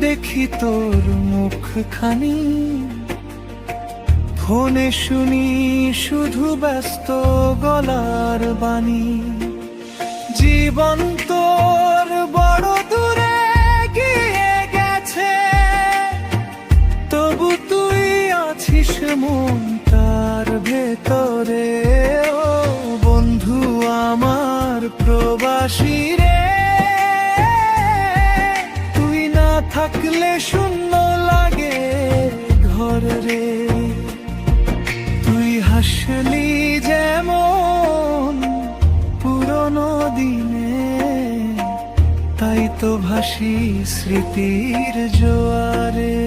দেখি তোর মুখখানি। ফোনে শুনি শুধু ব্যস্ত গলার বাণী। জীবন তোর বড় দূরে গিয়ে গেছে। তবু তুই আছিস মন তার ভেতরে। ও বন্ধু, আমার প্রবাসী রে। থাকলে শূন্য লাগে ঘর রে। তুই হাসলি যেমন পুরনো দিনে, তাই তো ভাসি স্মৃতির জোয়ারে।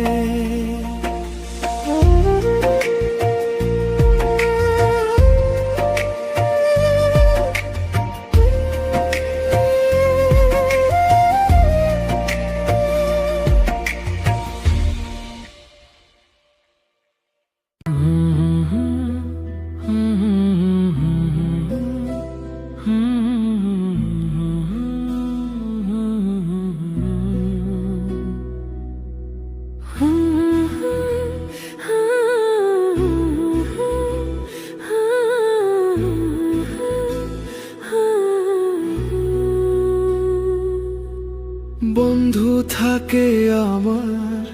বন্ধু থাকে আমার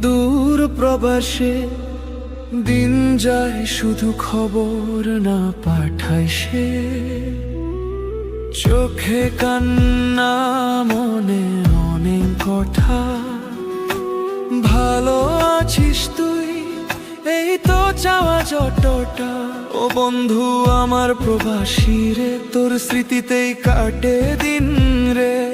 দূর প্রবাসে। দিন যায় শুধু খবর না পাঠায় সে। চোখে কান্না, মনে অনেক কথা। ভালো আছিস তুই? এই তো চাওয়া যতটা ও বন্ধু, আমার প্রবাসী রে, তোর স্মৃতিতেই কাটে দিন রে।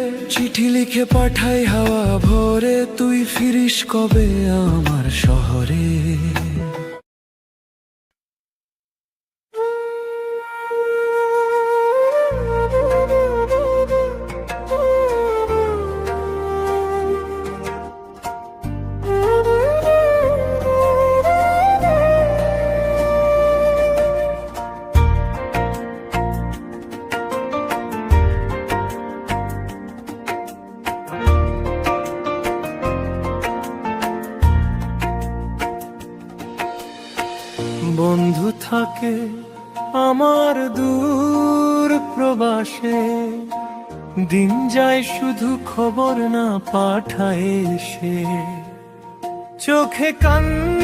লিখে পাঠাই হাওয়া ভরে। তুই ফিরিস কবে আমার শহরে? বন্ধু থাকে আমার দূর প্রবাসে। দিন যায় শুধু খবর না পাঠায় সে চোখে কান্না